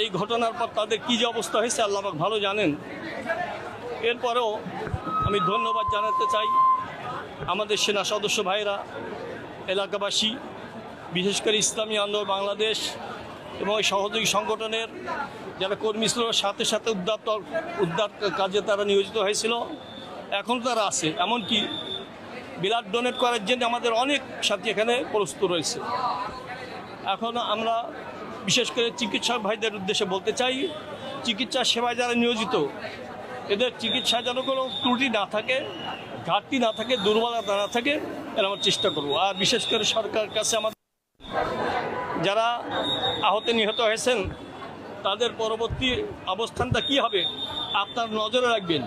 এই ঘটনার পর তাদের কী যে অবস্থা হয়েছে আল্লাহবাক ভালো জানেন। এরপরেও আমি ধন্যবাদ জানাতে চাই আমাদের সেনা সদস্য ভাইরা, এলাকাবাসী, বিশেষ করে ইসলামী আন্দোলন বাংলাদেশ এবং এই সহযোগী সংগঠনের যারা কর্মী ছিল, সাথে সাথে উদ্ধার উদ্ধার কাজে তারা নিয়োজিত হয়েছিল। এখন তারা আছে, এমনকি ব্লাড ডোনেট করার জন্য আমাদের অনেক সাথী এখানে প্রস্তুত রয়েছে। এখন আমরা বিশেষ করে চিকিৎসক ভাইদের উদ্দেশ্যে বলতে চাই, চিকিৎসা সেবায় যারা নিয়োজিত, এদের চিকিৎসা যেন কোনো ত্রুটি না থাকে, ঘাটতি না থাকে, দুর্বলতা না থাকে, এর আমার চেষ্টা করব। আর বিশেষ করে সরকার কাছে আমাদের যারা আহত নিহত হয়েছেন, তাদের পরবর্তী অবস্থানটা কি হবে, আপনার নজরে রাখবেন।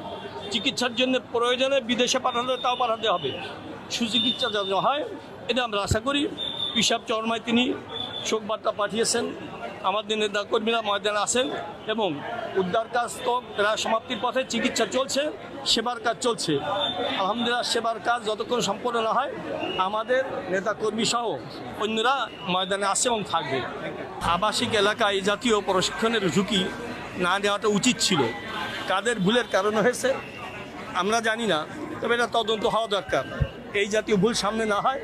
চিকিৎসার জন্য প্রয়োজনে বিদেশে পাঠালে তাও পাঠাতে হবে। সুচিকিৎসা যেন হয়, এটা আমরা আশা করি। পিসাব চরমায় তিনি শোকবার্তা পাঠিয়েছেন। আমাদের নেতা কর্মীরা ময়দানে আছেন এবং উদ্ধার কাজ তো প্রায় সমাপ্তির পথে চিকিৎসা চলছে, সেবার কাজ চলছে। আলহামদুলিল্লাহ, সেবার কাজ যতক্ষণ সম্পন্ন না হয়, আমাদের নেতা কর্মী সহ অন্যরা ময়দানে আসে এবং থাকবে। আবাসিক এলাকায় জাতীয় প্রশিক্ষণের ঝুঁকি না নেওয়াটা উচিত ছিল। কাদের ভুলের কারণ হয়েছে, আমরা জানি না, তবে এটা তদন্ত হওয়া দরকার। এই জাতীয় ভুল সামনে না হয়,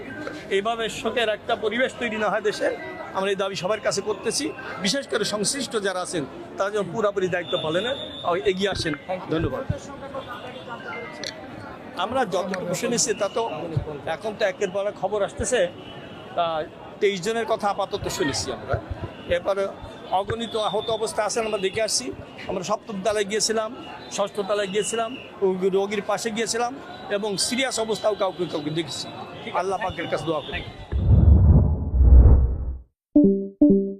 এইভাবে শোকের একটা পরিবেশ তৈরি না হয় দেশে। আমরা এই দাবি সবার কাছে করতেছি। বিশেষ করে সংশ্লিষ্ট যারা আছেন তারা যেন পুরোপুরি দায়িত্ব পালনে এগিয়ে আসেন। ধন্যবাদ। আমরা যতটুকু শুনেছি তা তো এখন তো একের পর খবর আসতেছে। তেইশ জনের কথা আপাতত শুনেছি আমরা। এরপরে অগণিত আহত অবস্থা আছেন আমরা দেখে আসছি। আমরা সপ্তম তলায় গিয়েছিলাম ষষ্ঠ তলায় গিয়েছিলাম রোগীর পাশে গিয়েছিলাম এবং সিরিয়াস অবস্থাও কাউকে কাউকে দেখেছি। আল্লাহ পাকের কাছে দোয়া করি। thank you